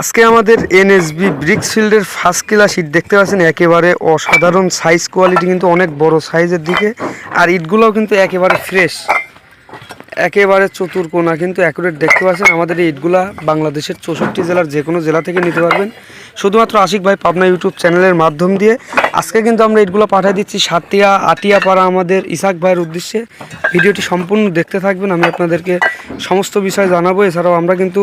আজকে আমাদের NSB bricks ফিল্ডের ফার্স্ট ক্লাস ইট দেখতে পাচ্ছেন, একেবারে অসাধারণ সাইজ কোয়ালিটি কিন্তু অনেক বড় সাইজের দিকে। আর ইটগুলোও কিন্তু একেবারে ফ্রেশ একেবারে চতুর চতুর্কোনা কিন্তু অ্যাকুরেট দেখতে পাচ্ছেন, আমাদের এই ইটগুলা বাংলাদেশের চৌষট্টি জেলার যে কোনো জেলা থেকে নিতে পারবেন। শুধুমাত্র আশিক ভাই পাবনা ইউটিউব চ্যানেলের মাধ্যম দিয়ে। আজকে কিন্তু আমরা ইটগুলো পাঠিয়ে দিচ্ছি সাতিয়া আটিয়া পাড়া আমাদের ইসাক ভাইয়ের উদ্দেশ্যে। ভিডিওটি সম্পূর্ণ দেখতে থাকবেন, আমি আপনাদেরকে সমস্ত বিষয় জানাব। এছাড়াও আমরা কিন্তু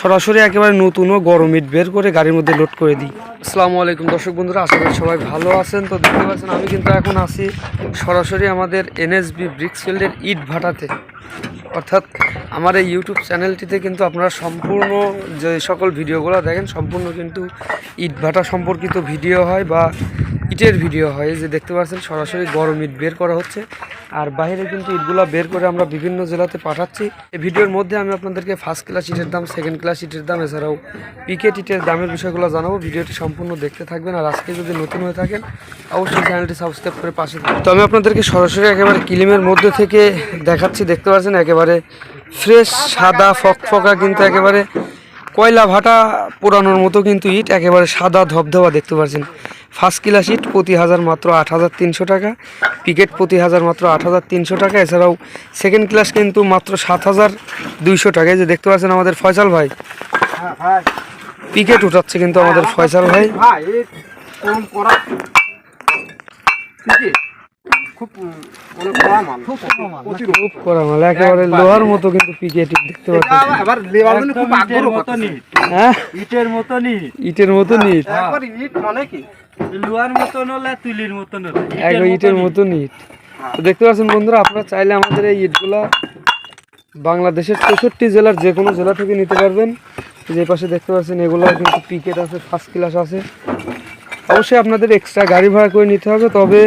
সরাসরি একেবারে নতুন ও গরম ইট বের করে গাড়ির মধ্যে লোড করে দিই। আসসালামু আলাইকুম দর্শক বন্ধুরা, আশা করি সবাই ভালো আছেন। তো দেখতে পাচ্ছেন, আমি কিন্তু এখন আছি সরাসরি আমাদের এনএসবি ব্রিক্স ফিল্ডের ইট ভাটাতে। অর্থাৎ আমার এই ইউটিউব চ্যানেলটিতে কিন্তু আপনারা সম্পূর্ণ যে সকল ভিডিওগুলো দেখেন, সম্পূর্ণ কিন্তু ইট ভাটা সম্পর্কিত ভিডিও হয় বা ইটের ভিডিও হয় যে দেখতে পাচ্ছেন, সরাসরি গরম ইট বের করা হচ্ছে। আর বাইরে কিন্তু ইটগুলো বের করে আমরা বিভিন্ন জেলাতে পাঠাচ্ছি। এই ভিডিওর মধ্যে আমি আপনাদেরকে ফার্স্ট ক্লাস ইটের দাম সেকেন্ড ক্লাস ইটের দাম, এছাড়াও পিকেট ইটের দামের বিষয়গুলো জানাব। ভিডিওটি সম্পূর্ণ দেখতে থাকবেন। আর আজকে যদি নতুন হয়ে থাকেন, অবশ্যই চ্যানেলটি সাবস্ক্রাইব করে পাশে তো আমি আপনাদেরকে সরাসরি একেবারে কিলিমের মধ্যে থেকে দেখাচ্ছি, দেখতে পাচ্ছেন, একেবারে ফ্রেশ সাদা, ফকফকা কিন্তু একেবারে কয়লা ভাটা পোড়ানোর মতো কিন্তু ইট, একেবারে সাদা ধবধবা দেখতে পাচ্ছেন। ফার্স্ট ক্লাস ইট প্রতি হাজার মাত্র আট হাজার তিনশো টাকা। পিকেট প্রতি হাজার মাত্র আট হাজার তিনশো টাকা। এছাড়াও সেকেন্ড ক্লাস কিন্তু মাত্র সাত হাজার দুইশো টাকা। যে দেখতে পাচ্ছেন আমাদের ফয়সাল ভাই। পিকেট উঠাচ্ছে কিন্তু আমাদের ফয়সাল ভাই। করা খুব মাল। একেবারে লোহার মতো কিন্তু পিকেট দেখতে আগ্রহ করতেছে। হ্যাঁ? ইটের ইটের মতো মানে কি? লোহার মতন হলে তুলির মতন হলে ইটের মতন ইট। তো দেখতে পাচ্ছেন বন্ধুরা আপনারা চাইলে আমাদের এই ইটগুলা বাংলাদেশের চৌষট্টি জেলার যে কোনো জেলা থেকে নিতে পারবেন। যে পাশে দেখতে পাচ্ছেন এগুলো কিন্তু পিকেট আছে ফার্স্ট ক্লাস আছে। অবশ্যই আপনাদের এক্সট্রা গাড়ি ভাড়া করে নিতে হবে তবে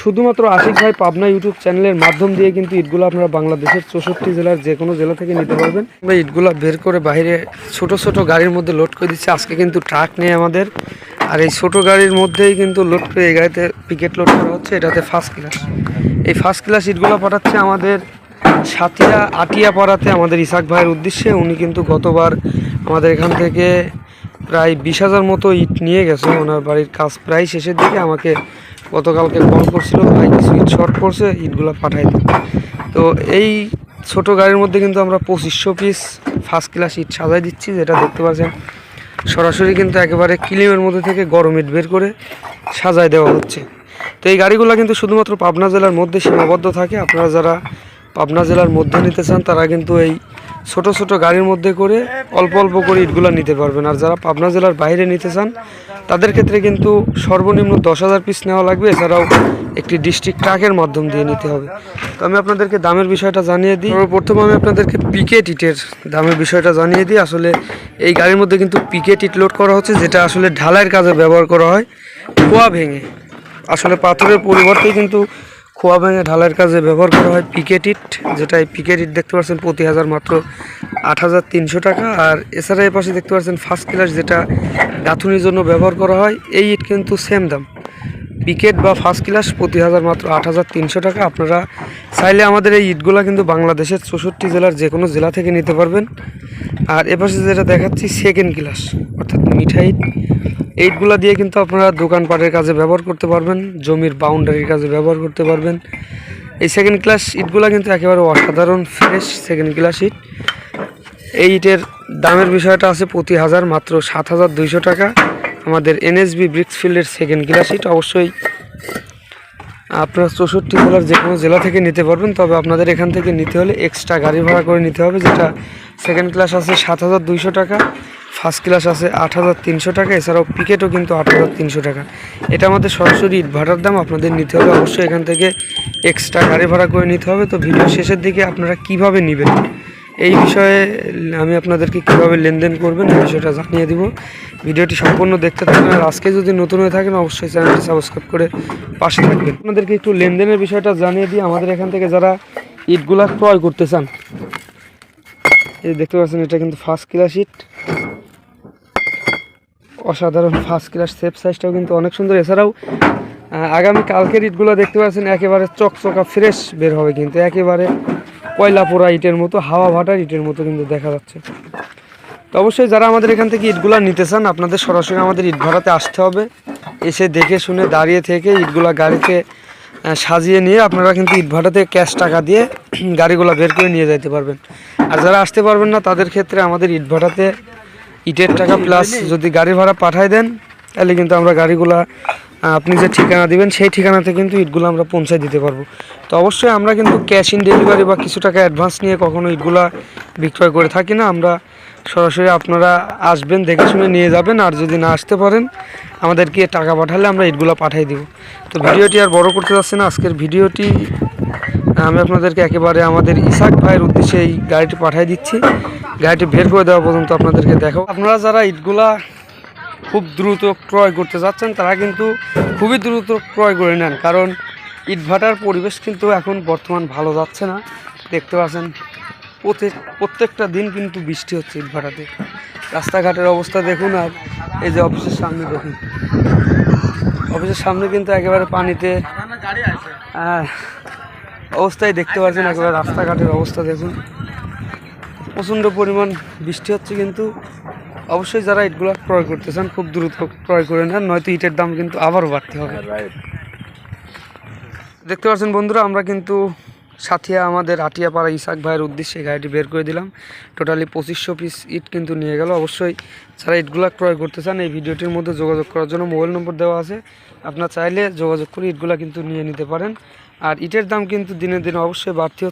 শুধুমাত্র আশিক ভাই পাবনা ইউটিউব চ্যানেলের মাধ্যম দিয়ে কিন্তু ইটগুলো আপনারা বাংলাদেশের চৌষট্টি জেলার যে কোনো জেলা থেকে নিতে পারবেন। আমরা ইটগুলো বের করে বাইরে ছোট ছোট গাড়ির মধ্যে লোড করে দিচ্ছি। আজকে কিন্তু ট্রাক নেই আমাদের। আর এই ছোট গাড়ির মধ্যেই কিন্তু লোড করে এই গাড়িতে পিকেট লোড করা হচ্ছে। এটাতে ফার্স্ট ক্লাস এই ফার্স্ট ক্লাস ইটগুলো পাঠাচ্ছে আমাদের সাতিয়া আটিয়া পাড়াতে আমাদের ইসাক ভাইয়ের উদ্দেশ্যে। উনি কিন্তু গতবার আমাদের এখান থেকে প্রায় বিশ হাজার মতো ইট নিয়ে গেছে। ওনার বাড়ির কাজ প্রায় শেষের দিকে। আমাকে গতকালকে কল করছিল ভাই কিছু ইট শর্ট পড়ছে ইটগুলো পাঠাই দিন তো এই ছোট গাড়ির মধ্যে কিন্তু আমরা পঁচিশশো পিস ফার্স্ট ক্লাস ইট সাজাই দিচ্ছি, যেটা দেখতে পাচ্ছেন। সরাসরি কিন্তু একেবারে কিলিমের মধ্যে থেকে গরম ইট বের করে সাজায় দেওয়া হচ্ছে। তো এই গাড়িগুলো কিন্তু শুধুমাত্র পাবনা জেলার মধ্যে সীমাবদ্ধ থাকে। আপনারা যারা পাবনা জেলার মধ্যে নিতে চান, তারা কিন্তু এই ছোট ছোট গাড়ির মধ্যে করে অল্প অল্প করে ইটগুলো নিতে পারবেন। আর যারা পাবনা জেলার বাইরে নিতে চান, তাদের ক্ষেত্রে কিন্তু সর্বনিম্ন দশ হাজার পিস নেওয়া লাগবে। এছাড়াও একটি ডিস্ট্রিক্ট ট্রাকের মাধ্যম দিয়ে নিতে হবে। তো আমি আপনাদেরকে দামের বিষয়টা জানিয়ে দিই। প্রথমে আমি আপনাদেরকে পিকেট ইটের দামের বিষয়টা জানিয়ে দিই। আসলে এই গাড়ির মধ্যে কিন্তু পিকেট ইট লোড করা হচ্ছে, যেটা আসলে ঢালাইয়ের কাজে ব্যবহার করা হয়। খোয়া ভেঙে। আসলে পাথরের পরিবর্তে কিন্তু খোয়া ভেঙে ঢালাইয়ের কাজে ব্যবহার করা হয় পিকেট ইট, যেটা এই পিকেট ইট দেখতে পাচ্ছেন প্রতি হাজার মাত্র আট হাজার তিনশো টাকা। আর এছাড়া এই পাশে দেখতে পাচ্ছেন ফার্স্ট ক্লাস যেটা গাঁথুনির জন্য ব্যবহার করা হয়, এই ইট কিন্তু সেম দাম। পিকেট বা ফার্স্ট ক্লাস প্রতি হাজার মাত্র আট হাজার তিনশো টাকা। আপনারা চাইলে আমাদের এই ইটগুলা কিন্তু বাংলাদেশের চৌষট্টি জেলার যে কোনো জেলা থেকে নিতে পারবেন। আর এপাশে যেটা দেখাচ্ছি সেকেন্ড ক্লাস, অর্থাৎ মিঠাই এইটগুলা দিয়ে কিন্তু আপনারা দোকানপাটের কাজে ব্যবহার করতে পারবেন, জমির বাউন্ডারির কাজে ব্যবহার করতে পারবেন। এই সেকেন্ড ক্লাস ইটগুলা কিন্তু একেবারে অসাধারণ ফ্রেশ সেকেন্ড ক্লাস ইট। এই ইটের দামের বিষয়টা আছে প্রতি হাজার মাত্র সাত হাজার দুইশো টাকা। আমাদের এনএসবি ব্রিক্স ফিল্ডের সেকেন্ড ক্লাস ইট। অবশ্যই আপনারা চৌষট্টি জেলার যে কোনো জেলা থেকে নিতে পারবেন, তবে আপনাদের এখান থেকে নিতে হলে এক্সট্রা গাড়ি ভাড়া করে নিতে হবে, যেটা সেকেন্ড ক্লাস আছে সাত হাজার দুইশো টাকা। ফার্স্ট ক্লাস আছে আট হাজার তিনশো টাকা, এছাড়াও পিকেটও কিন্তু আট হাজার তিনশো টাকা। এটা আমাদের সরাসরি ইট ভাড়ার দাম আপনাদের নিতে হবে। অবশ্যই এখান থেকে এক্সট্রা গাড়ি ভাড়া করে নিতে হবে। তো ভিডিও শেষের দিকে আপনারা কীভাবে নেবেন? এই বিষয়ে আমি আপনাদেরকে কীভাবে লেনদেন করবেন এই বিষয়টা জানিয়ে দিব। ভিডিওটি সম্পূর্ণ দেখতে থাকবেন আর আজকে যদি নতুন হয়ে থাকেন, অবশ্যই চ্যানেলটি সাবস্ক্রাইব করে পাশে থাকবেন। আপনাদেরকে একটু লেনদেনের বিষয়টা জানিয়ে দিই। আমাদের এখান থেকে যারা ইটগুলা ক্রয় করতে চান, এই দেখতে পাচ্ছেন এটা কিন্তু ফার্স্ট ক্লাস ইট। অসাধারণ ফার্স্ট ক্লাস সেফ সাইজটাও কিন্তু অনেক সুন্দর। এছাড়াও আগামী কালকের ইটগুলো দেখতে পাচ্ছেন, একেবারে চকচকা ফ্রেশ বের হবে কিন্তু, একেবারে কয়লা পোড়া ইটের মতো, হাওয়া ভাটার ইটের মতো কিন্তু দেখা যাচ্ছে। তো অবশ্যই যারা আমাদের এখান থেকে ইটগুলা নিতে চান, আপনাদের সরাসরি আমাদের ইট ভাড়াতে আসতে হবে। এসে দেখে শুনে দাঁড়িয়ে থেকে ইটগুলা গাড়িতে সাজিয়ে নিয়ে আপনারা কিন্তু ইট ভাড়াতে ক্যাশ টাকা দিয়ে গাড়িগুলো বের করে নিয়ে যেতে পারবেন। আর যারা আসতে পারবেন না, তাদের ক্ষেত্রে আমাদের ইট ভাড়াতে ইটের টাকা প্লাস যদি গাড়ি ভাড়া পাঠায় দেন, তাহলে কিন্তু আমরা গাড়িগুলা আপনি যে ঠিকানা দিবেন, সেই ঠিকানাতে কিন্তু ইটগুলো আমরা পৌঁছায় দিতে পারব। তো অবশ্যই আমরা কিন্তু ক্যাশ ইন ডেলিভারি বা কিছু টাকা অ্যাডভান্স নিয়ে কখনো ইটগুলা বিক্রয় করে থাকি না। আমরা সরাসরি আপনারা আসবেন, দেখে শুনে নিয়ে যাবেন, আর যদি না আসতে পারেন, আমাদেরকে টাকা পাঠালে আমরা ইটগুলো পাঠিয়ে দিব। তো ভিডিওটি আর বড় করতে যাচ্ছে না। আজকের ভিডিওটি আমি আপনাদেরকে একেবারে আমাদের ইসাক ভাইয়ের উদ্দেশ্যে এই গাড়িটি পাঠিয়ে দিচ্ছি। গাড়িটি বের করে দেওয়া পর্যন্ত আপনাদেরকে দেখো আপনারা যারা ইটগুলা খুব দ্রুত ক্রয় করতে যাচ্ছেন তারা কিন্তু খুবই দ্রুত ক্রয় করে নেন। কারণ ইটভাটার পরিবেশ কিন্তু এখন বর্তমান ভালো যাচ্ছে না। দেখতে পাচ্ছেন প্রত্যেক প্রত্যেকটা দিন কিন্তু বৃষ্টি হচ্ছে ইটভাটাতে রাস্তাঘাটের অবস্থা দেখুন আর এই যে অফিসের সামনে দেখুন। অফিসের সামনে কিন্তু একেবারে পানিতে আহ, অবস্থায় দেখতে পাচ্ছেন একেবারে রাস্তাঘাটের অবস্থা দেখুন। প্রচণ্ড পরিমাণ বৃষ্টি হচ্ছে কিন্তু অবশ্যই যারা ইটগুলো ক্রয় করতে চান খুব দ্রুত ক্রয় করে নেন, নয়তো ইটের দাম কিন্তু আবারও বাড়তে হবে। দেখতে পাচ্ছেন বন্ধুরা, আমরা কিন্তু সাথিয়া আমাদের আটিয়াপাড়া ইসাক ভাইয়ের উদ্দেশ্যে গাড়িটি বের করে দিলাম। টোটালি পঁচিশশো পিস ইট কিন্তু নিয়ে গেল। অবশ্যই যারা ইটগুলো ক্রয় করতে চান, এই ভিডিওটির মধ্যে যোগাযোগ করার জন্য মোবাইল নম্বর দেওয়া আছে। আপনার চাইলে যোগাযোগ করে ইটগুলো কিন্তু নিয়ে নিতে পারেন। আর ইটের দাম কিন্তু দিনে দিনে অবশ্যই বাড়তি